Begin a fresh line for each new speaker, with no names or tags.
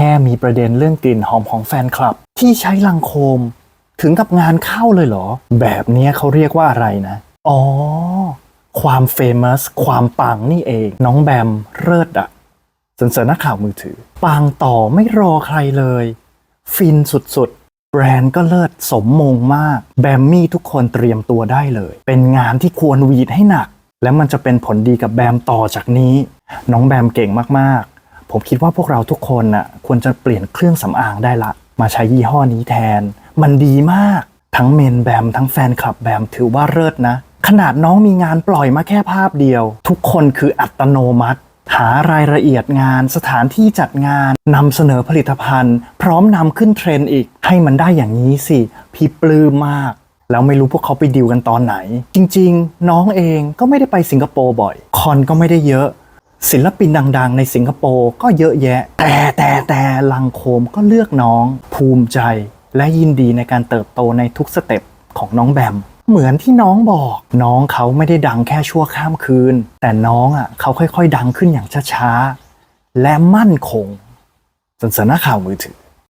ค่มีประเด็นเรื่องกลิ่นหอมของแฟนคลับ ที่ใช้ลังโคม ถึงกับงานเข้าเลยเหรอ แบบนี้เขาเรียกว่าอะไรนะ อ๋อ ความเฟมัสความปังนี่เอง น้องแบมเลิศอะสนเสริญนักข่าวมือถือ ปังต่อไม่รอใครเลย ฟินสุดๆแบรนด์ก็เลิศสมมงมาก แบมมี่ทุกคนเตรียมตัวได้เลย เป็นงานที่ควรวีดให้หนัก และมันจะเป็นผลดีกับแบมต่อจากนี้ น้องแบมเก่งมาก ๆ ผมคิดว่าพวกเราทุกคนน่ะควรจะเปลี่ยนเครื่องสำอางได้ละ มาใช้ยี่ห้อนี้แทน มันดีมาก ทั้งเมนแบม ทั้งแฟนคลับแบม ถือว่าเลิศนะ ขนาดน้องมีงานปล่อยมาแค่ภาพเดียว ทุกคนคืออัตโนมัติ หารายละเอียดงาน สถานที่จัดงานนำเสนอผลิตภัณฑ์ พร้อมนำขึ้นเทรนด์อีก ให้มันได้อย่างนี้สิ พี่ปลื้มมากแล้วไม่รู้พวกเขาไปดิวกันตอนไหน จริง ๆ น้องเองก็ไม่ได้ไปสิงคโปร์บ่อย คอนก็ไม่ได้เยอะ ศิลปินดัง ๆ ในสิงคโปร์ก็เยอะแยะ แต่แต่แต่ลังโคมก็เลือกน้อง ภูมิใจและยินดีในการเติบโตในทุกสเต็ปของน้องแบมเหมือนที่น้องบอกน้องเขาไม่ได้ดังแค่ชั่วข้ามคืน แต่น้องอะเขาค่อย ๆ ดังขึ้นอย่างช้า ๆ และมั่นคงสนสนาข่าวมือถือ